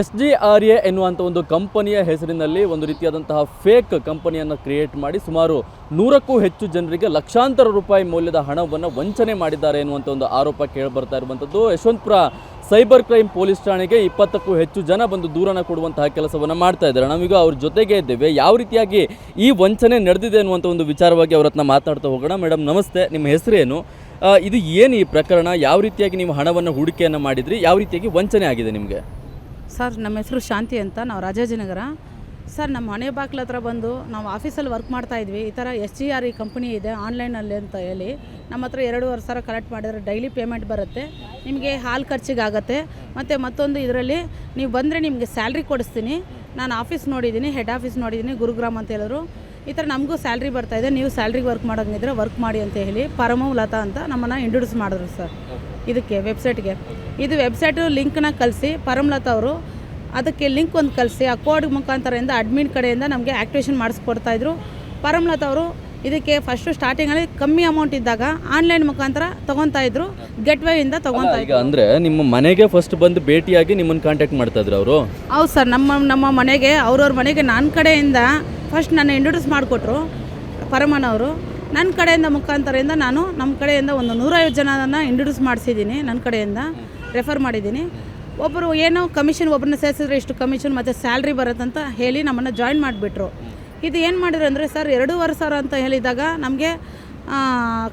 S G R A ಎನ್ನುವಂಥ ಒಂದು ಕಂಪನಿಯ ಹೆಸರಿನಲ್ಲಿ ಒಂದು ರೀತಿಯಾದಂತಹ ಫೇಕ್ ಕಂಪನಿಯನ್ನು ಕ್ರಿಯೇಟ್ ಮಾಡಿ ಸುಮಾರು ನೂರಕ್ಕೂ ಹೆಚ್ಚು ಜನರಿಗೆ ಲಕ್ಷಾಂತರ ರೂಪಾಯಿ ಮೌಲ್ಯದ ಹಣವನ್ನು ವಂಚನೆ ಮಾಡಿದ್ದಾರೆ ಎನ್ನುವಂಥ ಒಂದು ಆರೋಪ ಕೇಳಿಬರ್ತಾ ಇರುವಂಥದ್ದು. ಯಶವಂತಪುರ ಸೈಬರ್ ಕ್ರೈಮ್ ಪೊಲೀಸ್ ಠಾಣೆಗೆ ಇಪ್ಪತ್ತಕ್ಕೂ ಹೆಚ್ಚು ಜನ ಬಂದು ದೂರನ ಕೊಡುವಂತಹ ಕೆಲಸವನ್ನು ಮಾಡ್ತಾ ಇದ್ದಾರೆ. ನಾವೀಗ ಅವ್ರ ಜೊತೆಗೆ ಇದ್ದೇವೆ. ಯಾವ ರೀತಿಯಾಗಿ ಈ ವಂಚನೆ ನಡೆದಿದೆ ಅನ್ನುವಂಥ ಒಂದು ವಿಚಾರವಾಗಿ ಅವ್ರ ಮಾತಾಡ್ತಾ ಹೋಗೋಣ. ಮೇಡಮ್ ನಮಸ್ತೆ. ನಿಮ್ಮ ಹೆಸರೇನು? ಇದು ಏನು ಈ ಪ್ರಕರಣ? ಯಾವ ರೀತಿಯಾಗಿ ನೀವು ಹಣವನ್ನು ಹೂಡಿಕೆಯನ್ನು ಮಾಡಿದ್ರಿ? ಯಾವ ರೀತಿಯಾಗಿ ವಂಚನೆ ಆಗಿದೆ ನಿಮಗೆ? ಸರ್, ನಮ್ಮ ಹೆಸರು ಶಾಂತಿ ಅಂತ, ನಾವು ರಾಜಾಜಿನಗರ. ಸರ್, ನಮ್ಮ ಮನೆ ಬಾಗಿಲ ಹತ್ರ ಬಂದು ನಾವು ಆಫೀಸಲ್ಲಿ ವರ್ಕ್ ಮಾಡ್ತಾ ಇದ್ವಿ. ಈ ಥರ ಎಸ್ ಜಿ ಆರ್ ಈ ಕಂಪ್ನಿ ಇದೆ ಆನ್ಲೈನಲ್ಲಿ ಅಂತ ಹೇಳಿ. ನಮ್ಮ ಹತ್ರ ಎರಡೂವರೆ ಸಾವಿರ ಕಲೆಕ್ಟ್ ಮಾಡಿದರೆ ಡೈಲಿ ಪೇಮೆಂಟ್ ಬರುತ್ತೆ. ನಿಮಗೆ ಹಾಲು ಖರ್ಚಿಗಾಗತ್ತೆ. ಮತ್ತು ಮತ್ತೊಂದು ಇದರಲ್ಲಿ ನೀವು ಬಂದರೆ ನಿಮಗೆ ಸ್ಯಾಲ್ರಿ ಕೊಡಿಸ್ತೀನಿ. ನಾನು ಆಫೀಸ್ ನೋಡಿದ್ದೀನಿ, ಹೆಡ್ ಆಫೀಸ್ ನೋಡಿದ್ದೀನಿ, ಗುರುಗ್ರಾಮ್ ಅಂತ ಹೇಳಿದ್ರು ಈ ಥರ ನಮಗೂ ಸ್ಯಾಲ್ರಿ ಇದೆ. ನೀವು ಸ್ಯಾಲ್ರಿಗೆ ವರ್ಕ್ ಮಾಡೋಂಗಿದ್ರೆ ವರ್ಕ್ ಮಾಡಿ ಅಂತ ಹೇಳಿ ಪರಮ ಲತಾ ಅಂತ ನಮ್ಮನ್ನು ಇಂಟ್ರೊಡ್ಯೂಸ್ ಮಾಡಿದ್ರು ಸರ್. ಇದಕ್ಕೆ ವೆಬ್ಸೈಟ್ಗೆ ಇದು ವೆಬ್ಸೈಟು ಲಿಂಕ್ನ ಕಲಿಸಿ ಪರಮ್ಲತಾ ಅವರು ಅದಕ್ಕೆ ಲಿಂಕ್ ಒಂದು ಕಲಿಸಿ ಆ ಕೋಡ್ ಮುಖಾಂತರದಿಂದ ಅಡ್ಮಿನ್ ಕಡೆಯಿಂದ ನಮಗೆ ಆ್ಯಕ್ಟಿವೇಷನ್ ಮಾಡಿಸ್ಕೊಡ್ತಾಯಿದ್ರು ಪರಮ್ಲತಾ ಅವರು ಇದಕ್ಕೆ ಫಸ್ಟು ಸ್ಟಾರ್ಟಿಂಗಲ್ಲಿ ಕಮ್ಮಿ ಅಮೌಂಟ್ ಇದ್ದಾಗ ಆನ್ಲೈನ್ ಮುಖಾಂತರ ತೊಗೊತಾ ಇದ್ರು ಗೆಟ್ವೇಯಿಂದ ತೊಗೊತಾ ಇದ್ರು. ಅಂದ್ರೆ ನಿಮ್ಮ ಮನೆಗೆ ಫಸ್ಟ್ ಬಂದು ಭೇಟಿಯಾಗಿ ನಿಮ್ಮನ್ನು ಕಾಂಟ್ಯಾಕ್ಟ್ ಮಾಡ್ತಾ ಇದ್ರು ಅವರು? ಹೌದು ಸರ್ ನಮ್ಮ ನಮ್ಮ ಮನೆಗೆ ಅವ್ರವ್ರ ಮನೆಗೆ ನನ್ನ ಕಡೆಯಿಂದ ಫಸ್ಟ್ ನನ್ನ ಇಂಟ್ರೊಡ್ಯೂಸ್ ಮಾಡಿಕೊಟ್ರು ಪರಮನವರು ನನ್ನ ಕಡೆಯಿಂದ ಮುಖಾಂತರದಿಂದ ನಾನು ನಮ್ಮ ಕಡೆಯಿಂದ ಒಂದು ನೂರೈವತ್ತು ಜನನ ಇಂಟ್ರೊಡ್ಯೂಸ್ ಮಾಡಿಸಿದ್ದೀನಿ ನನ್ನ ಕಡೆಯಿಂದ ರೆಫರ್ ಮಾಡಿದ್ದೀನಿ. ಒಬ್ಬರು ಏನೋ ಕಮಿಷನ್ ಒಬ್ಬರನ್ನ ಸೇರಿಸಿದ್ರೆ ಇಷ್ಟು ಕಮಿಷನ್ ಮತ್ತು ಸ್ಯಾಲ್ರಿ ಬರುತ್ತಂತ ಹೇಳಿ ನಮ್ಮನ್ನು ಜಾಯಿನ್ ಮಾಡಿಬಿಟ್ರು. ಇದು ಏನು ಮಾಡಿದ್ರು ಅಂದರೆ, ಸರ್, ಎರಡೂವರೆ ಸಾವಿರ ಅಂತ ಹೇಳಿದಾಗ ನಮಗೆ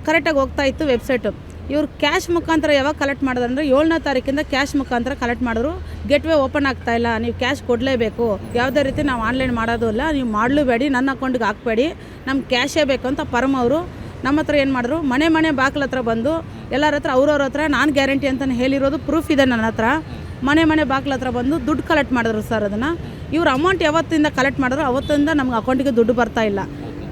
ಕರೆಕ್ಟಾಗಿ ಹೋಗ್ತಾ ಇತ್ತು ವೆಬ್ಸೈಟು ಇವ್ರು ಕ್ಯಾಶ್ ಮುಖಾಂತರ ಯಾವಾಗ ಕಲೆಕ್ಟ್ ಮಾಡಿದ್ರು ಅಂದರೆ ಏಳನೇ ತಾರೀಕಿಂದ ಕ್ಯಾಶ್ ಮುಖಾಂತರ ಕಲೆಕ್ಟ್ ಮಾಡಿದ್ರು. ಗೇಟ್ವೇ ಓಪನ್ ಆಗ್ತಾ ಇಲ್ಲ. ನೀವು ಕ್ಯಾಶ್ ಕೊಡಲೇಬೇಕು. ಯಾವುದೇ ರೀತಿ ನಾವು ಆನ್ಲೈನ್ ಮಾಡೋದು ಇಲ್ಲ ನೀವು ಮಾಡಲೂಬೇಡಿ ನನ್ನ ಅಕೌಂಟಿಗೆ ಹಾಕ್ಬೇಡಿ. ನಮ್ಗೆ ಕ್ಯಾಶೇ ಬೇಕು ಅಂತ ಪರಮ ಅವರು ನಮ್ಮ ಹತ್ರ ಏನು ಮಾಡಿದ್ರು? ಮನೆ ಮನೆ ಬಾಗಿಲ ಹತ್ರ ಬಂದು ಎಲ್ಲರ ಹತ್ರ, ಅವ್ರವ್ರ ಹತ್ರ ನಾನು ಗ್ಯಾರಂಟಿ ಅಂತಲೇ ಹೇಳಿರೋದು ಪ್ರೂಫ್ ಇದೆ ನನ್ನ ಹತ್ರ. ಮನೆ ಮನೆ ಬಾಗಿಲ ಹತ್ರ ಬಂದು ದುಡ್ಡು ಕಲೆಕ್ಟ್ ಮಾಡಿದ್ರು ಸರ್ ಅದನ್ನು. ಇವ್ರು ಅಮೌಂಟ್ ಯಾವತ್ತಿಂದ ಕಲೆಕ್ಟ್ ಮಾಡಿದ್ರು ಅವತ್ತಿಂದ ನಮ್ಗೆ ಅಕೌಂಟಿಗೆ ದುಡ್ಡು ಬರ್ತಾ ಇಲ್ಲ.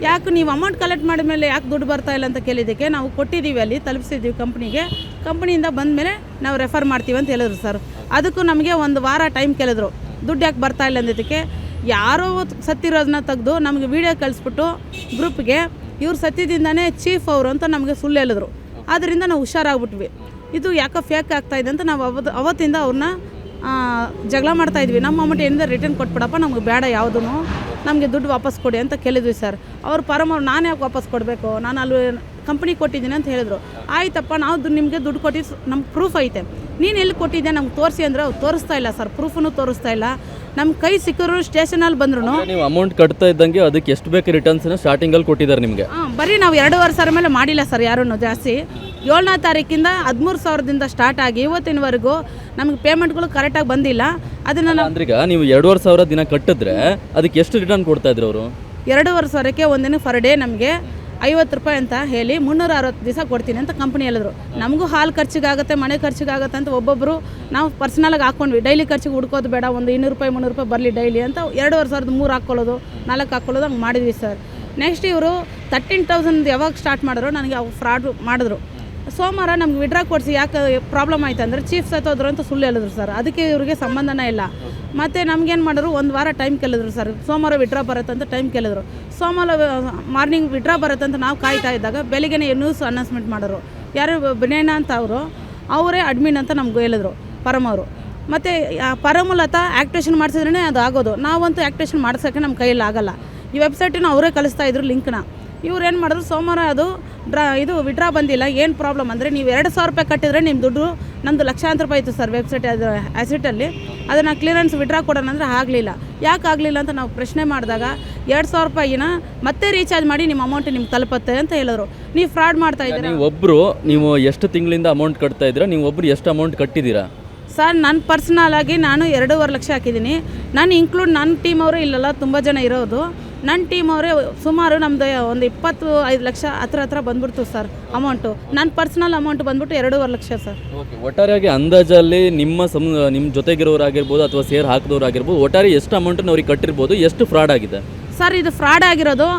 ಯಾಕೆ ನೀವು ಅಮೌಂಟ್ ಕಲೆಕ್ಟ್ ಮಾಡಿದ ಮೇಲೆ ಯಾಕೆ ದುಡ್ಡು ಬರ್ತಾ ಇಲ್ಲ ಅಂತ ಕೇಳಿದ್ದಕ್ಕೆ ನಾವು ಕೊಟ್ಟಿದ್ದೀವಿ ಅಲ್ಲಿ, ತಲುಪಿಸಿದ್ದೀವಿ ಕಂಪ್ನಿಗೆ ಕಂಪ್ನಿಯಿಂದ ಬಂದ ಮೇಲೆ ನಾವು ರೆಫರ್ ಮಾಡ್ತೀವಿ ಅಂತ ಹೇಳಿದ್ರು ಸರ್ ಅದಕ್ಕೂ ನಮಗೆ ಒಂದು ವಾರ ಟೈಮ್ ಕೇಳಿದ್ರು. ದುಡ್ಡು ಯಾಕೆ ಬರ್ತಾ ಇಲ್ಲ ಅಂದಿದ್ದಕ್ಕೆ ಯಾರೋ ಸತ್ತಿರೋದನ್ನ ತೆಗೆದು ನಮಗೆ ವಿಡಿಯೋ ಕಳಿಸ್ಬಿಟ್ಟು ಗ್ರೂಪ್ಗೆ ಇವ್ರು ಸತ್ತಿದಿಂದನೇ ಚೀಫ್ ಅವರು ಅಂತ ನಮಗೆ ಸುಳ್ಳು ಹೇಳಿದ್ರು. ಆದ್ದರಿಂದ ನಾವು ಹುಷಾರಾಗ್ಬಿಟ್ವಿ. ಇದು ಯಾಕೋ ಫೇಕ್ ಆಗ್ತಾ ಇದೆ ಅಂತ ನಾವು ಅವತ್ತು ಅವತ್ತಿಂದ ಅವ್ರನ್ನ ಜಗಳ ಮಾಡ್ತಾ ಇದ್ವಿ. ನಮ್ಮ ಅಮೌಂಟ್ ಏನಿದೆ ರಿಟರ್ನ್ ಕೊಟ್ಬಿಡಪ್ಪ, ನಮಗೆ ಬೇಡ ಯಾವುದೂ ನಮಗೆ ದುಡ್ಡು ವಾಪಸ್ ಕೊಡಿ ಅಂತ ಕೇಳಿದ್ವಿ ಸರ್. ಅವ್ರು ಪರಮ, ನಾನು ಯಾಕೆ ವಾಪಸ್ ಕೊಡಬೇಕು? ನಾನು ಅಲ್ಲಿ ಕಂಪ್ನಿ ಕೊಟ್ಟಿದ್ದೀನಿ ಅಂತ ಹೇಳಿದ್ರು. ಆಯ್ತಪ್ಪ ನಾವು ದು- ನಿಮಗೆ ದುಡ್ಡು ಕೊಟ್ಟಿದ್ದು ನಮ್ಗೆ ಪ್ರೂಫ್ ಐತೆ. ನೀನು ಎಲ್ಲಿ ಕೊಟ್ಟಿದ್ದೆ ನಮ್ಗೆ ತೋರಿಸಿ ಅಂದರೆ ಅವ್ರು ತೋರಿಸ್ತಾ ಇಲ್ಲ ಸರ್. ಪ್ರೂಫನ್ನು ತೋರಿಸ್ತಾ ಇಲ್ಲ. ನಮ್ಮ ಕೈ ಸಿಕ್ಕರು ಸ್ಟೇಷನಲ್ಲಿ ಬಂದ್ರು ನೀವು ಅಮೌಂಟ್ ಕಟ್ತಾ ಇದ್ದಂಗೆ ಅದಕ್ಕೆ ಎಷ್ಟು ಬೇಕು ರಿಟರ್ನ್ಸ್ನ ಸ್ಟಾರ್ಟಿಂಗಲ್ಲಿ ಕೊಟ್ಟಿದ್ದಾರೆ ನಿಮಗೆ? ಹಾಂ ಬರೀ ನಾವು ಎರಡೂವರೆ ಸಾವಿರ ಮೇಲೆ ಮಾಡಿಲ್ಲ ಸರ್ ಯಾರೂ ಜಾಸ್ತಿ. ಏಳನೇ ತಾರೀಕಿಂದ ಹದಿಮೂರು ಸಾವಿರದಿಂದ ಸ್ಟಾರ್ಟ್ ಆಗಿ ಇವತ್ತಿನವರೆಗೂ ನಮಗೆ ಪೇಮೆಂಟ್ಗಳು ಕರೆಕ್ಟಾಗಿ ಬಂದಿಲ್ಲ. ಅದನ್ನು ನಾವು ಅಂದ್ರೀಗ ನೀವು ಎರಡೂವರೆ ಸಾವಿರ ದಿನ ಕಟ್ಟಿದ್ರೆ ಅದಕ್ಕೆ ಎಷ್ಟು ರಿಟರ್ನ್ ಕೊಡ್ತಾ ಇದ್ರು ಅವರು? ಎರಡೂವರೆ ಸಾವಿರಕ್ಕೆ ಒಂದಿನ ಫರ್ ಡೇ ನಮಗೆ ಐವತ್ತು ರೂಪಾಯಿ ಅಂತ ಹೇಳಿ ಮುನ್ನೂರ ಅರವತ್ತು ದಿವಸ ಕೊಡ್ತೀನಿ ಅಂತ ಕಂಪ್ನಿ ಹೇಳಿದ್ರು. ನಮಗೂ ಹಾಲು ಖರ್ಚಿಗಾಗುತ್ತೆ, ಮನೆ ಖರ್ಚಿಗಾಗುತ್ತೆ ಅಂತ ಒಬ್ಬೊಬ್ಬರು ನಾವು ಪರ್ಸ್ನಲಾಗಿ ಹಾಕ್ಕೊಂಡ್ವಿ ಡೈಲಿ ಖರ್ಚಿಗೆ ಹುಡ್ಕೋದು ಬೇಡ, ಒಂದು ಇನ್ನೂರು ರೂಪಾಯಿ, ಮುನ್ನೂರು ರೂಪಾಯಿ ಬರಲಿ ಡೈಲಿ ಅಂತ ಎರಡುವರೆ ಸಾವಿರದ ಮೂರು ಹಾಕ್ಕೊಳ್ಳೋದು, ನಾಲ್ಕು ಹಾಕ್ಕೊಳ್ಳೋದು ಹಂಗೆ ಮಾಡಿದ್ವಿ ಸರ್ ನೆಕ್ಸ್ಟ್ ಇವರು ತರ್ಟೀನ್ ತೌಸಂಡ್ ಯಾವಾಗ ಸ್ಟಾರ್ಟ್ ಮಾಡಿದ್ರು, ನನಗೆ ಅವು ಫ್ರಾಡ್ ಮಾಡಿದ್ರು. ಸೋಮವಾರ ನಮ್ಗೆ ವಿಡ್ರಾ ಕೊಡಿಸಿ ಯಾಕೆ ಪ್ರಾಬ್ಲಮ್ ಆಯ್ತು ಅಂದರೆ ಚೀಫ್ ಸತ್ತೋದ್ರು ಅಂತ ಸುಳ್ಳು ಹೇಳಿದ್ರು ಸರ್ ಅದಕ್ಕೆ ಇವರಿಗೆ ಸಂಬಂಧನೇ ಇಲ್ಲ. ಮತ್ತು ನಮ್ಗೇನು ಮಾಡಿದ್ರು, ಒಂದು ವಾರ ಟೈಮ್ ಕೇಳಿದ್ರು ಸರ್ ಸೋಮವಾರ ವಿಡ್ರಾ ಬರುತ್ತೆ ಅಂತ ಟೈಮ್ ಕೇಳಿದ್ರು. ಸೋಮವಾರ ಮಾರ್ನಿಂಗ್ ವಿಡ್ರಾ ಬರುತ್ತೆ ಅಂತ ನಾವು ಕಾಯ್ತಾ ಇದ್ದಾಗ ಬೆಳಿಗ್ಗೆ ನ್ಯೂಸ್ ಅನೌನ್ಸ್ಮೆಂಟ್ ಮಾಡೋರು ಯಾರು ಬಿನೇನ ಅಂತ ಅವರು, ಅವರೇ ಅಡ್ಮಿನ್ ಅಂತ ನಮ್ಗೆ ಹೇಳಿದ್ರು ಪರಮ ಅವರು. ಮತ್ತು ಪರಮಲತಾ ಆ್ಯಕ್ಟೇಷನ್ ಮಾಡಿಸಿದ್ರೇ ಅದು ಆಗೋದು. ನಾವಂತೂ ಆ್ಯಕ್ಟೇಷನ್ ಮಾಡ್ಸೋಕ್ಕೆ ನಮ್ಮ ಕೈಯಲ್ಲಿ ಆಗೋಲ್ಲ. ಈ ವೆಬ್ಸೈಟನ್ನು ಅವರೇ ಕಳಿಸ್ತಾ ಇದ್ರು ಲಿಂಕ್ನ ಇವ್ರು ಏನು ಮಾಡಿದ್ರು, ಸೋಮವಾರ ಅದು, ಡ್ರಾ, ಇದು ವಿಡ್ರಾ ಬಂದಿಲ್ಲ. ಏನು ಪ್ರಾಬ್ಲಮ್ ಅಂದರೆ, ನೀವು ಎರಡು ಸಾವಿರ ರೂಪಾಯಿ ಕಟ್ಟಿದ್ರೆ ನಿಮ್ಮ ದುಡ್ಡು ನಮ್ಮದು ಲಕ್ಷಾಂತರ ರೂಪಾಯಿ ಇತ್ತು ಸರ್ ವೆಬ್ಸೈಟ್ ಅದು ಆ್ಯಸಿಟಲ್ಲಿ ಅದನ್ನು ಕ್ಲಿಯರೆನ್ಸ್ ವಿಡ್ರಾ ಕೊಡೋಣ ಅಂದರೆ ಆಗಲಿಲ್ಲ. ಯಾಕೆ ಆಗಲಿಲ್ಲ ಅಂತ ನಾವು ಪ್ರಶ್ನೆ ಮಾಡಿದಾಗ ಎರಡು ಸಾವಿರ ರೂಪಾಯಿನ ಮತ್ತೆ ರೀಚಾರ್ಜ್ ಮಾಡಿ ನಿಮ್ಮ ಅಮೌಂಟ್ ನಿಮ್ಗೆ ತಲುಪತ್ತೆ ಅಂತ ಹೇಳಿದ್ರು. ನೀವು ಫ್ರಾಡ್ ಮಾಡ್ತಾ ಇದ್ದೀರಾ? ನೀವು ಒಬ್ಬರು ನೀವು ಎಷ್ಟು ತಿಂಗಳಿಂದ ಅಮೌಂಟ್ ಕಟ್ತಾ ಇದ್ದೀರಾ? ನೀವು ಒಬ್ಬರು ಎಷ್ಟು ಅಮೌಂಟ್ ಕಟ್ಟಿದ್ದೀರಾ? ಸರ್ ನನ್ನ ಪರ್ಸ್ನಲ್ ಆಗಿ ನಾನು ಎರಡೂವರೆ ಲಕ್ಷ ಹಾಕಿದ್ದೀನಿ. ನಾನು ಇನ್ಕ್ಲೂಡ್ ನನ್ನ ಟೀಮ್ ಅವರು ಇಲ್ಲೆಲ್ಲ ತುಂಬ ಜನ ಇರೋದು. ನನ್ನ ಟೀಮ್ ಅವರೇ ಸುಮಾರು ನಮ್ಮದು ಒಂದು ಇಪ್ಪತ್ತು ಐದು ಲಕ್ಷ ಹತ್ರ ಹತ್ರ ಬಂದ್ಬಿಡ್ತು ಸರ್ ಅಮೌಂಟು ನನ್ನ ಪರ್ಸ್ನಲ್ ಅಮೌಂಟ್ ಬಂದ್ಬಿಟ್ಟು ಎರಡೂವರೆ ಲಕ್ಷ ಸರ್ ಓಕೆ ಒಟ್ಟಾರೆಯಾಗಿ ಅಂದಾಜಲ್ಲಿ ನಿಮ್ಮ ಸಮ್ ನಿಮ್ಮ ಜೊತೆಗಿರೋರಾಗಿರ್ಬೋದು ಅಥವಾ ಸೇರ್ ಹಾಕಿದವರಾಗಿರ್ಬೋದು ಒಟ್ಟಾರೆ ಎಷ್ಟು ಅಮೌಂಟನ್ನು ಅವ್ರಿಗೆ ಕಟ್ಟಿರ್ಬೋದು ಎಷ್ಟು ಫ್ರಾಡ್ ಆಗಿದೆ? ಸರ್ ಇದು ಫ್ರಾಡ್ ಆಗಿರೋದು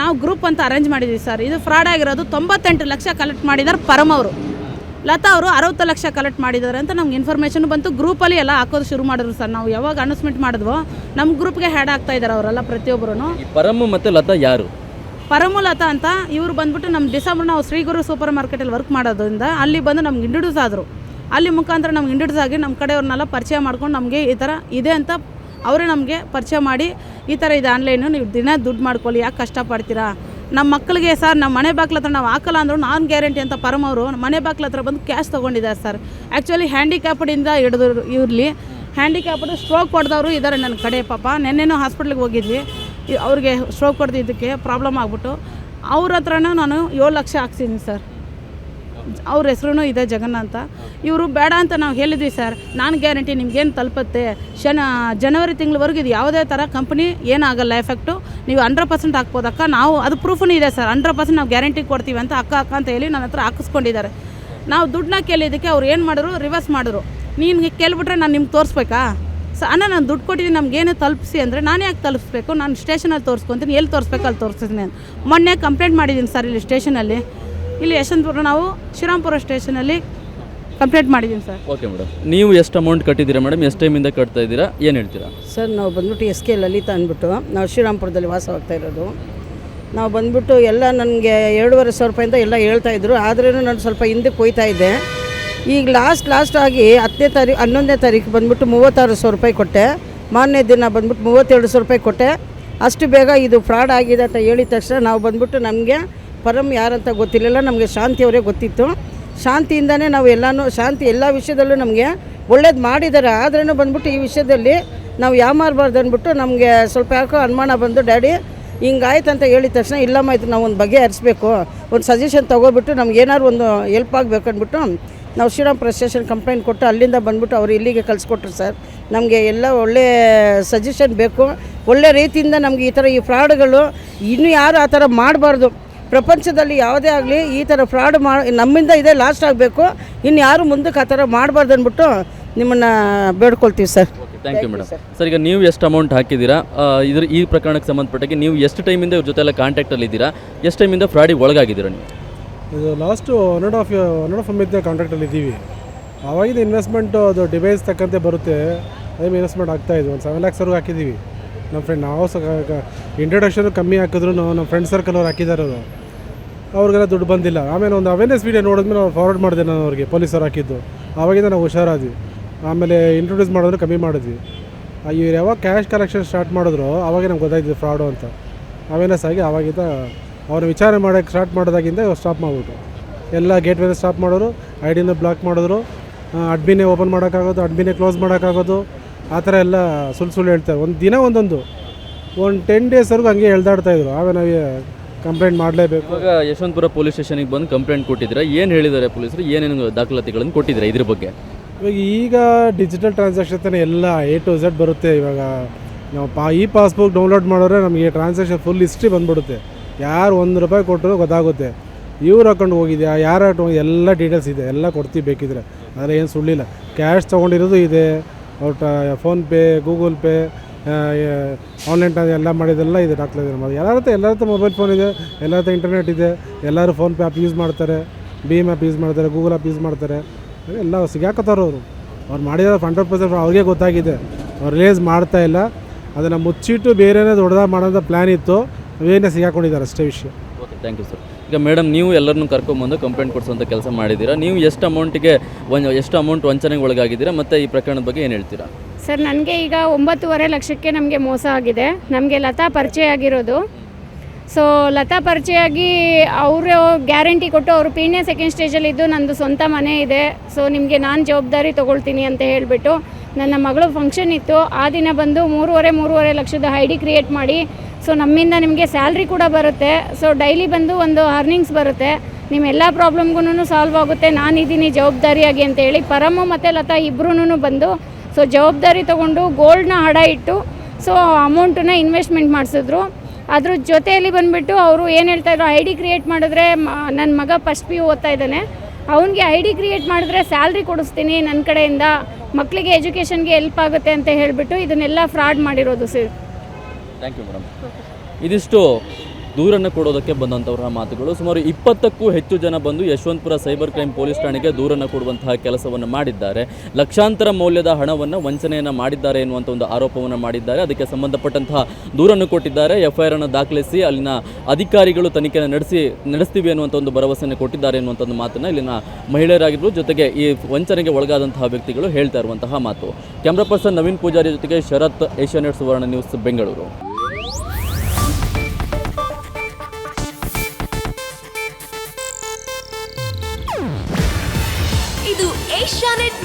ನಾವು ಗ್ರೂಪ್ ಅಂತ ಅರೇಂಜ್ ಮಾಡಿದ್ದೀವಿ ಸರ್ ಇದು ಫ್ರಾಡ್ ಆಗಿರೋದು ತೊಂಬತ್ತೆಂಟು ಲಕ್ಷ ಕಲೆಕ್ಟ್ ಮಾಡಿದ್ದಾರೆ ಪರಮವರು ಅವರು. ಲತಾ ಅವರು ಅರವತ್ತು ಲಕ್ಷ ಕಲೆಕ್ಟ್ ಮಾಡಿದ್ದಾರೆ ಅಂತ ನಮ್ಗೆ ಇನ್ಫಾರ್ಮೇಷನ್ ಬಂತು. ಗ್ರೂಪಲ್ಲಿ ಎಲ್ಲ ಹಾಕೋದು ಶುರು ಮಾಡಿದ್ರು ಸರ್. ನಾವು ಯಾವಾಗ ಅನೌನ್ಸ್ಮೆಂಟ್ ಮಾಡಿದ್ವೋ ನಮ್ಮ ಗ್ರೂಪ್ಗೆ ಹ್ಯಾಡ್ ಆಗ್ತಾ ಇದ್ದಾರೆ ಅವರೆಲ್ಲ ಪ್ರತಿಯೊಬ್ಬರೂ ಪರಮು ಮತ್ತು ಲತಾ ಯಾರು? ಪರಮು ಲತಾ ಅಂತ ಇವರು ಬಂದ್ಬಿಟ್ಟು ನಮ್ಮ ಡಿಸೆಂಬರ್ ನಾವು ಶ್ರೀಗುರು ಸೂಪರ್ ಮಾರ್ಕೆಟಲ್ಲಿ ವರ್ಕ್ ಮಾಡೋದ್ರಿಂದ ಅಲ್ಲಿ ಬಂದು ನಮ್ಗೆ ಇಂಟ್ರೊಡ್ಯೂಸ್ ಆದರು. ಅಲ್ಲಿ ಮುಖಾಂತರ ನಮ್ಗೆ ಇಂಟ್ರೊಡ್ಯೂಸ್ ಆಗಿ ನಮ್ಮ ಕಡೆಯವ್ರನ್ನೆಲ್ಲ ಪರಿಚಯ ಮಾಡ್ಕೊಂಡು ನಮಗೆ ಈ ಥರ ಇದೆ ಅಂತ ಅವರೇ ನಮಗೆ ಪರಿಚಯ ಮಾಡಿ ಈ ಥರ ಇದು ಆನ್ಲೈನು ನೀವು ದಿನ ದುಡ್ಡು ಮಾಡ್ಕೊಳ್ಳಿ ಯಾಕೆ ಕಷ್ಟಪಡ್ತೀರಾ? ನಮ್ಮ ಮಕ್ಕಳಿಗೆ ಸರ್, ನಮ್ಮ ಮನೆ ಬಾಗ್ಲ ಹತ್ರ ನಾವು ಹಾಕಲ್ಲ ಅಂದರು ನಾನ್ ಗ್ಯಾರಂಟಿ ಅಂತ ಪರಮ್ ಅವರು ಮನೆ ಬಾಗ್ಲ ಹತ್ರ ಬಂದು ಕ್ಯಾಶ್ ತೊಗೊಂಡಿದ್ದಾರೆ ಸರ್. ಆ್ಯಕ್ಚುಲಿ ಹ್ಯಾಂಡಿಕ್ಯಾಪ್ಡಿಂದ ಹಿಡಿದು ಇರಲಿ. ಹ್ಯಾಂಡಿಕ್ಯಾಪ್ಡು ಸ್ಟ್ರೋಕ್ ಹೊಡೆದವರು ಇದ್ದಾರೆ ನನ್ನ ಕಡೆ ಪಾಪ. ನೆನ್ನೆನೂ ಹಾಸ್ಪಿಟ್ಲಿಗೆ ಹೋಗಿದ್ವಿ. ಅವ್ರಿಗೆ ಸ್ಟ್ರೋಕ್ ಹೊಡೆದಿದ್ದಕ್ಕೆ ಪ್ರಾಬ್ಲಮ್ ಆಗ್ಬಿಟ್ಟು. ಅವ್ರ ಹತ್ರನೂ ನಾನು ಏಳು ಲಕ್ಷ ಹಾಕ್ಸಿದ್ದೀನಿ ಸರ್. ಅವ್ರ ಹೆಸ್ರು ಇದೆ ಜಗನ್ ಅಂತ. ಇವರು ಬೇಡ ಅಂತ ನಾವು ಹೇಳಿದ್ವಿ ಸರ್. ನಾನು ಗ್ಯಾರಂಟಿ ನಿಮ್ಗೇನು ತಲುಪತ್ತೆ. ಶನ, ಜನವರಿ ತಿಂಗಳವರೆಗೂ ಇದು ಯಾವುದೇ ಥರ ಕಂಪ್ನಿ ಏನಾಗಲ್ಲ ಎಫೆಕ್ಟು ನೀವು ಹಂಡ್ರೆಡ್ ಪರ್ಸೆಂಟ್ ಹಾಕ್ಬೋದು ಅಕ್ಕ. ನಾವು ಅದು ಪ್ರೂಫೂ ಇದೆ ಸರ್. ಹಂಡ್ರೆಡ್ ಪರ್ಸೆಂಟ್ ನಾವು ಗ್ಯಾರಂಟಿ ಕೊಡ್ತೀವಿ ಅಂತ ಅಕ್ಕ ಅಕ್ಕ ಅಂತ ಹೇಳಿ ನನ್ನ ಹತ್ರ ಹಾಕಿಸ್ಕೊಂಡಿದ್ದಾರೆ. ನಾವು ದುಡ್ಡನ್ನ ಕೇಳಿದ್ದಕ್ಕೆ ಅವ್ರು ಏನು ಮಾಡಿದ್ರು? ರಿವರ್ಸ್ ಮಾಡಿದ್ರು. ನೀನು ಕೇಳಿಬಿಟ್ರೆ ನಾನು ನಿಮ್ಗೆ ತೋರಿಸ್ಬೇಕಾ? ಸೊ, ಅಣ್ಣ ನಾನು ದುಡ್ಡು ಕೊಟ್ಟಿದ್ದೀನಿ, ನಮ್ಗೇನು ತಲುಪಿಸಿ ಅಂದರೆ ನಾನು ಯಾಕೆ ತಲುಪಿಸ್ಬೇಕು? ನಾನು ಸ್ಟೇಷನಲ್ಲಿ ತೋರಿಸ್ಕೊತೀನಿ. ಎಲ್ಲಿ ತೋರಿಸ್ಬೇಕು ಅಲ್ಲಿ ತೋರಿಸ್ತೀನಿ ಮೊನ್ನೆ ಕಂಪ್ಲೇಂಟ್ ಮಾಡಿದ್ದೀನಿ ಸರ್ ಇಲ್ಲಿ ಸ್ಟೇಷನಲ್ಲಿ. ಇಲ್ಲಿ ಯಶವಂತಪುರ ನಾವು ಶ್ರೀರಾಮ್ಪುರ ಸ್ಟೇಷನಲ್ಲಿ ಕಂಪ್ಲೇಂಟ್ ಮಾಡಿದ್ದೀನಿ ಸರ್. Okay madam. ನೀವು ಎಷ್ಟು ಅಮೌಂಟ್ ಕಟ್ಟಿದ್ದೀರಾ ಮೇಡಮ್? ಎಷ್ಟು ಟೈಮಿಂದ ಕಟ್ತಾ ಇದ್ದೀರಾ? ಏನು ಹೇಳ್ತೀರಾ? ಸರ್ ನಾವು ಬಂದ್ಬಿಟ್ಟು ಎಸ್ ಕೆ ಲಲಿತಾ ಅಂದ್ಬಿಟ್ಟು ನಾವು ಶ್ರೀರಾಮ್ಪುರದಲ್ಲಿ ವಾಸವಾಗ್ತಾ ಇರೋದು. ನಾವು ಬಂದ್ಬಿಟ್ಟು ಎಲ್ಲ ನನಗೆ ಎರಡೂವರೆ ಸಾವಿರ ರೂಪಾಯಿಂದ ಎಲ್ಲ ಹೇಳ್ತಾ ಇದ್ರು. ಆದ್ರೂ ನಾನು ಸ್ವಲ್ಪ ಹಿಂದಕ್ಕೆ ಹೋಯ್ತಾ ಇದ್ದೆ. ಈಗ ಲಾಸ್ಟ್ ಲಾಸ್ಟ್ ಆಗಿ ಹತ್ತನೇ ತಾರೀಕು ಹನ್ನೊಂದನೇ ತಾರೀಕು ಬಂದ್ಬಿಟ್ಟು ಮೂವತ್ತಾರು ಸಾವಿರ ರೂಪಾಯಿ ಕೊಟ್ಟೆ. ಮಾರನೇ ದಿನ ಬಂದ್ಬಿಟ್ಟು ಮೂವತ್ತೆರಡು ಸಾವಿರ ರೂಪಾಯಿ ಕೊಟ್ಟೆ. ಅಷ್ಟು ಬೇಗ ಇದು ಫ್ರಾಡ್ ಆಗಿದೆ ಅಂತ ಹೇಳಿದ ತಕ್ಷಣ ನಾವು ಬಂದ್ಬಿಟ್ಟು ನಮಗೆ ಪರಮ್ ಯಾರಂತ ಗೊತ್ತಿರಲಿಲ್ಲ, ನಮಗೆ ಶಾಂತಿ ಅವರೇ ಗೊತ್ತಿತ್ತು. ಶಾಂತಿಯಿಂದನೇ ನಾವು ಎಲ್ಲನೂ, ಶಾಂತಿ ಎಲ್ಲ ವಿಷಯದಲ್ಲೂ ನಮಗೆ ಒಳ್ಳೇದು ಮಾಡಿದ್ದಾರೆ ಆದ್ರೂ ಬಂದ್ಬಿಟ್ಟು ಈ ವಿಷಯದಲ್ಲಿ ನಾವು ಯಾಮಾರಬಾರ್ದು ಅಂದ್ಬಿಟ್ಟು ನಮಗೆ ಸ್ವಲ್ಪ ಯಾಕೋ ಅನುಮಾನ ಬಂದು, ಡ್ಯಾಡಿ, ಹಿಂಗಾಯ್ತು ಅಂತ ಹೇಳಿದ ತಕ್ಷಣ, ಇಲ್ಲಮ್ಮ, ಇದು ನಾವು ಒಂದು ಬಗೆ ಹರಿಸ್ಬೇಕು ಒಂದು ಸಜೆಷನ್ ತೊಗೊಬಿಟ್ಟು ನಮ್ಗೆ ಏನಾದ್ರು ಒಂದು ಹೆಲ್ಪ್ ಆಗಬೇಕು ಅಂದ್ಬಿಟ್ಟು ನಾವು ಶ್ರೀರಾಮ್ ಸ್ಟೇಷನ್ ಕಂಪ್ಲೇಂಟ್ ಕೊಟ್ಟು ಅಲ್ಲಿಂದ ಬಂದ್ಬಿಟ್ಟು ಅವರು ಇಲ್ಲಿಗೆ ಕಳಿಸ್ಕೊಟ್ರು ಸರ್. ನಮಗೆ ಎಲ್ಲ ಒಳ್ಳೆ ಸಜೆಷನ್ ಬೇಕು. ಒಳ್ಳೆ ರೀತಿಯಿಂದ ನಮಗೆ ಈ ಥರ ಈ ಫ್ರಾಡ್ಗಳು ಇನ್ನೂ ಯಾರು ಆ ಥರ ಮಾಡಬಾರ್ದು. ಪ್ರಪಂಚದಲ್ಲಿ ಯಾವುದೇ ಆಗಲಿ ಈ ಥರ ಫ್ರಾಡ್ ಮಾ ನಮ್ಮಿಂದ ಇದೇ ಲಾಸ್ಟ್ ಆಗಬೇಕು. ಇನ್ನು ಯಾರು ಮುಂದಕ್ಕೆ ಆ ಥರ ಮಾಡಬಾರ್ದು ಅಂದ್ಬಿಟ್ಟು ನಿಮ್ಮನ್ನು ಬೇಡ್ಕೊಳ್ತೀವಿ sir. Thank you madam sir ಈಗ ನೀವು ಎಷ್ಟು ಅಮೌಂಟ್ ಹಾಕಿದ್ದೀರಾ? ಇದ್ರ ಈ ಪ್ರಕರಣಕ್ಕೆ ಸಂಬಂಧಪಟ್ಟಾಗೆ ನೀವು ಎಷ್ಟು ಟೈಮಿಂದ ಇವ್ರ ಜೊತೆ ಎಲ್ಲ ಕಾಂಟ್ಯಾಕ್ಟಲ್ಲಿ ಇದ್ದೀರಾ? ಎಷ್ಟು ಟೈಮಿಂದ ಫ್ರಾಡಿಗೆ ಒಳಗಾಗಿದ್ದೀರಾ ನೀವು? ಇದು last one and half one and half month ಕಾಂಟ್ರಾಕ್ಟಲ್ಲಿ ಇದ್ದೀವಿ. ಆವಾಗಿನ ಇನ್ವೆಸ್ಟ್ಮೆಂಟು ಅದು ಡಿವೈಸ್ ತಕ್ಕಂತೆ ಬರುತ್ತೆ. ಅದೇ ಇನ್ವೆಸ್ಟ್ಮೆಂಟ್ ಆಗ್ತಾಯಿದ್ವಿ ಒಂದು ಸೆವೆನ್ ಲ್ಯಾಕ್ಸ್ವರೆಗೂ ಹಾಕಿದ್ದೀವಿ. ನಮ್ಮ ಫ್ರೆಂಡ್ ನಾವು ಸಹ ಇಂಟ್ರಡಕ್ಷನ್ ಕಮ್ಮಿ ಹಾಕಿದ್ರು ನಮ್ಮ ಫ್ರೆಂಡ್ ಸರ್ಕಲ್ ಅವ್ರು ಹಾಕಿದ್ದಾರೆ ಅದು. ಅವ್ರಿಗೆಲ್ಲ ದುಡ್ಡು ಬಂದಿಲ್ಲ. ಆಮೇಲೆ ಒಂದು ಅವೇರ್ನೆಸ್ ವೀಡಿಯೋ ನೋಡಿದ್ಮೇಲೆ ನಾವು ಫಾರ್ವರ್ಡ್ ಮಾಡಿದೆ ನಾನು ಅವ್ರಿಗೆ, ಪೊಲೀಸರು ಹಾಕಿದ್ದು. ಆವಾಗಿಂದ ನಾವು ಹುಷಾರಾದ್ವಿ. ಆಮೇಲೆ ಇಂಟ್ರೊಡ್ಯೂಸ್ ಮಾಡಿದ್ರು, ಕಮ್ಮಿ ಮಾಡಿದ್ವಿ. ಇವ್ರು ಯಾವಾಗ ಕ್ಯಾಶ್ ಕಲೆಕ್ಷನ್ ಸ್ಟಾರ್ಟ್ ಮಾಡಿದ್ರು ಆವಾಗ ನಮ್ಗೆ ಗೊತ್ತಾಯ್ತು ಫ್ರಾಡು ಅಂತ. ಅವೇರ್ನೆಸ್ ಆಗಿ ಆವಾಗಿಂದ ಅವ್ರನ್ನ ವಿಚಾರ ಮಾಡೋಕ್ಕೆ ಸ್ಟಾರ್ಟ್ ಮಾಡಿದಾಗಿಂದ ಸ್ಟಾಪ್ ಮಾಡಿಬಿಟ್ಟು ಎಲ್ಲ ಗೇಟ್ ವೇನ ಸ್ಟಾಪ್ ಮಾಡೋರು ಐ ಡಿನ ಬ್ಲಾಕ್ ಮಾಡಿದ್ರು. ಅಡ್ಮಿನೇ ಓಪನ್ ಮಾಡೋಕ್ಕಾಗೋದು ಅಡ್ಮಿನೇ ಕ್ಲೋಸ್ ಮಾಡೋಕ್ಕಾಗೋದು. ಆ ಥರ ಎಲ್ಲ ಸುಳ್ಳು ಸುಳ್ಳು ಹೇಳ್ತಾರೆ. ಒಂದು ದಿನ ಒಂದೊಂದು. ಒಂದು ಟೆನ್ ಡೇಸ್ವರೆಗೂ ಹಂಗೆ ಎಳ್ದಾಡ್ತಾಯಿದ್ರು ಆಮೇಲೆ ನಾವೇ ಕಂಪ್ಲೇಂಟ್ ಮಾಡಲೇಬೇಕು. ಇವಾಗ ಯಶವಂತಪುರ ಪೊಲೀಸ್ ಸ್ಟೇಷನಿಗೆ ಬಂದು ಕಂಪ್ಲೇಂಟ್ ಕೊಟ್ಟಿದ್ದೀರಾ? ಏನು ಹೇಳಿದ್ದಾರೆ ಪೊಲೀಸರು? ಏನೇನು ದಾಖಲಾತಿಗಳನ್ನು ಕೊಟ್ಟಿದ್ದೀರಾ ಇದ್ರ ಬಗ್ಗೆ? ಇವಾಗ ಈಗ ಡಿಜಿಟಲ್ ಟ್ರಾನ್ಸಾಕ್ಷನ್ ತಾನೇ ಎಲ್ಲ ಎ ಟು ಝೆಡ್ ಬರುತ್ತೆ ಇವಾಗ. ನಾವು ಪಾ ಈ ಪಾಸ್ಬುಕ್ ಡೌನ್ಲೋಡ್ ಮಾಡಿದ್ರೆ ನಮಗೆ ಟ್ರಾನ್ಸಾಕ್ಷನ್ ಫುಲ್ ಹಿಸ್ಟ್ರಿ ಬಂದ್ಬಿಡುತ್ತೆ. ಯಾರು ಒಂದು ರೂಪಾಯಿ ಕೊಟ್ಟರು ಗೊತ್ತಾಗುತ್ತೆ. ಇವ್ರ ಅಕೌಂಟ್ ಹೋಗಿದೆಯಾ? ಯಾರ ಅಕೌಂಟ್ ಎಲ್ಲ ಡೀಟೇಲ್ಸ್ ಇದೆ. ಎಲ್ಲ ಕೊಡ್ತೀವಿ ಬೇಕಿದ್ರೆ. ಆದರೆ ಏನು ಸುಳ್ಳಿಲ್ಲ. ಕ್ಯಾಶ್ ತೊಗೊಂಡಿರೋದು ಇದೆ. ಅವ್ರ PhonePe Google pay online trans ಎಲ್ಲ ಮಾಡಿದೆಲ್ಲ ಇದೆ ಡಾಕ್ಟರ್ ಇದ್ರ ಮಾಡಿ ಎಲ್ಲರ ಹತ್ರ ಎಲ್ಲರ ಹತ್ರ ಮೊಬೈಲ್ ಫೋನ್ ಇದೆ ಎಲ್ಲರ ಹತ್ರ ಇಂಟರ್ನೆಟ್ ಇದೆ, ಎಲ್ಲರೂ ಫೋನ್ಪೇ ಆ್ಯಪ್ ಯೂಸ್ ಮಾಡ್ತಾರೆ, ಭೀಮ್ ಆ್ಯಪ್ ಯೂಸ್ ಮಾಡ್ತಾರೆ ಗೂಗಲ್ ಆ್ಯಪ್ ಯೂಸ್ ಮಾಡ್ತಾರೆ. ಎಲ್ಲ ಸಿಗಾಕತ್ತಾರ ಅವರು. ಅವ್ರು ಮಾಡಿರೋ ಹಂಡ್ರೆಡ್ ಪರ್ಸೆಂಟ್ ಅವ್ರಿಗೆ ಗೊತ್ತಾಗಿದೆ. ಅವ್ರು ರಿಲೀಸ್ ಮಾಡ್ತಾ ಇಲ್ಲ. ಅದನ್ನು ಮುಚ್ಚಿಟ್ಟು ಬೇರೆನೇ ದೊಡ್ಡದಾಗಿ ಮಾಡೋಂಥ ಪ್ಲ್ಯಾನ್ ಇತ್ತು. ಅವೇನೇ ಸಿಗಾಕೊಂಡಿದ್ದಾರೆ ಅಷ್ಟೇ ವಿಷಯ. ಓಕೆ ಥ್ಯಾಂಕ್ ಯು ಸರ್ ಈಗ ಮೇಡಮ್ ನೀವು ಎಲ್ಲರನ್ನೂ ಕರ್ಕೊಂಬಂದು ಕಂಪ್ಲೇಂಟ್ ಕೊಡಿಸುವಂಥ ಕೆಲಸ ಮಾಡಿದ್ದೀರಾ? ನೀವು ಎಷ್ಟು ಅಮೌಂಟಿಗೆ ಒಂದು ಎಷ್ಟು ಅಮೌಂಟ್ ವಂಚನೆಗೆ ಒಳಗಾಗಿದ್ದೀರಾ? ಮತ್ತು ಈ ಪ್ರಕರಣದ ಬಗ್ಗೆ ಏನು ಹೇಳ್ತೀರಾ? ಸರ್, ನನಗೆ ಈಗ ಒಂಬತ್ತೂವರೆ ಲಕ್ಷಕ್ಕೆ ನಮಗೆ ಮೋಸ ಆಗಿದೆ. ನಮಗೆ ಲತಾ ಪರಿಚಯ ಆಗಿರೋದು ಸೊ ಲತಾ ಪರಿಚಯ ಆಗಿ ಅವರು ಗ್ಯಾರಂಟಿ ಕೊಟ್ಟು ಅವರು ಪೀಣ್ಯ ಸೆಕೆಂಡ್ ಸ್ಟೇಜಲ್ಲಿದ್ದು ನಂದು ಸ್ವಂತ ಮನೆ ಇದೆ. ಸೊ ನಿಮಗೆ ನಾನು ಜವಾಬ್ದಾರಿ ತೊಗೊಳ್ತೀನಿ ಅಂತ ಹೇಳಿಬಿಟ್ಟು ನನ್ನ ಮಗಳು ಫಂಕ್ಷನ್ ಇತ್ತು. ಆ ದಿನ ಬಂದು ಮೂರುವರೆ ಮೂರುವರೆ ಲಕ್ಷದ ಐ ಡಿ ಕ್ರಿಯೇಟ್ ಮಾಡಿ. ಸೊ ನಮ್ಮಿಂದ ನಿಮಗೆ ಸ್ಯಾಲ್ರಿ ಕೂಡ ಬರುತ್ತೆ. ಸೊ ಡೈಲಿ ಬಂದು ಒಂದು ಅರ್ನಿಂಗ್ಸ್ ಬರುತ್ತೆ. ನಿಮ್ಮ ಎಲ್ಲ ಪ್ರಾಬ್ಲಮ್ಗೂ ಸಾಲ್ವ್ ಆಗುತ್ತೆ. ನಾನಿದ್ದೀನಿ ಜವಾಬ್ದಾರಿಯಾಗಿ ಅಂತ ಹೇಳಿ ಪರಮು ಮತ್ತು ಲತಾ ಇಬ್ಬರೂ ಬಂದು ಸೊ ಜವಾಬ್ದಾರಿ ತೊಗೊಂಡು ಗೋಲ್ಡ್ನ ಹಡ ಇಟ್ಟು ಸೊ ಅಮೌಂಟನ್ನ ಇನ್ವೆಸ್ಟ್ಮೆಂಟ್ ಮಾಡಿಸಿದ್ರು. ಅದ್ರ ಜೊತೆಯಲ್ಲಿ ಬಂದುಬಿಟ್ಟು ಅವರು ಏನು ಹೇಳ್ತಾಯಿದ್ರು ಐ ಡಿ ಕ್ರಿಯೇಟ್ ಮಾಡಿದ್ರೆ ನನ್ನ ಮಗ ಫಸ್ಟ್ ಪಿ ಯು ಓದ್ತಾ ಇದ್ದಾನೆ. ಅವನಿಗೆ ಐ ಡಿ ಕ್ರಿಯೇಟ್ ಮಾಡಿದ್ರೆ ಸ್ಯಾಲ್ರಿ ಕೊಡಿಸ್ತೀನಿ ನನ್ನ ಕಡೆಯಿಂದ ಮಕ್ಕಳಿಗೆ ಎಜುಕೇಷನ್ಗೆ ಹೆಲ್ಪ್ ಆಗುತ್ತೆ ಅಂತ ಹೇಳಿಬಿಟ್ಟು ಇದನ್ನೆಲ್ಲ ಫ್ರಾಡ್ ಮಾಡಿರೋದು ಸರ್ ಥ್ಯಾಂಕ್ ಯು ಮೇಡಮ್ ಇದಿಷ್ಟು ದೂರನ್ನು ಕೊಡೋದಕ್ಕೆ ಬಂದಂಥವರ ಮಾತುಗಳು. ಸುಮಾರು ಇಪ್ಪತ್ತಕ್ಕೂ ಹೆಚ್ಚು ಜನ ಬಂದು ಯಶವಂತಪುರ ಸೈಬರ್ ಕ್ರೈಮ್ ಪೊಲೀಸ್ ಠಾಣೆಗೆ ದೂರನ್ನು ಕೊಡುವಂತಹ ಕೆಲಸವನ್ನು ಮಾಡಿದ್ದಾರೆ. ಲಕ್ಷಾಂತರ ಮೌಲ್ಯದ ಹಣವನ್ನು ವಂಚನೆಯನ್ನು ಮಾಡಿದ್ದಾರೆ ಎನ್ನುವಂಥ ಒಂದು ಆರೋಪವನ್ನು ಮಾಡಿದ್ದಾರೆ. ಅದಕ್ಕೆ ಸಂಬಂಧಪಟ್ಟಂತಹ ದೂರನ್ನು ಕೊಟ್ಟಿದ್ದಾರೆ. ಎಫ್ಐಆರ್ ಅನ್ನು ದಾಖಲಿಸಿ ಅಲ್ಲಿನ ಅಧಿಕಾರಿಗಳು ತನಿಖೆಯನ್ನು ನಡೆಸಿ, ನಡೆಸ್ತೀವಿ ಅನ್ನುವಂಥ ಒಂದು ಭರವಸೆಯನ್ನು ಕೊಟ್ಟಿದ್ದಾರೆ ಎನ್ನುವಂಥ ಒಂದು ಮಾತನ್ನು ಇಲ್ಲಿನ ಮಹಿಳೆಯರಾಗಿರ್ಬೋದು, ಜೊತೆಗೆ ಈ ವಂಚನೆಗೆ ಒಳಗಾದಂತಹ ವ್ಯಕ್ತಿಗಳು ಹೇಳ್ತಾ ಇರುವಂತಹ ಮಾತು. ಕ್ಯಾಮ್ರಾ ಪರ್ಸನ್ ನವೀನ್ ಪೂಜಾರಿ ಜೊತೆಗೆ Sharath Asianet Suvarna news, Bengaluru.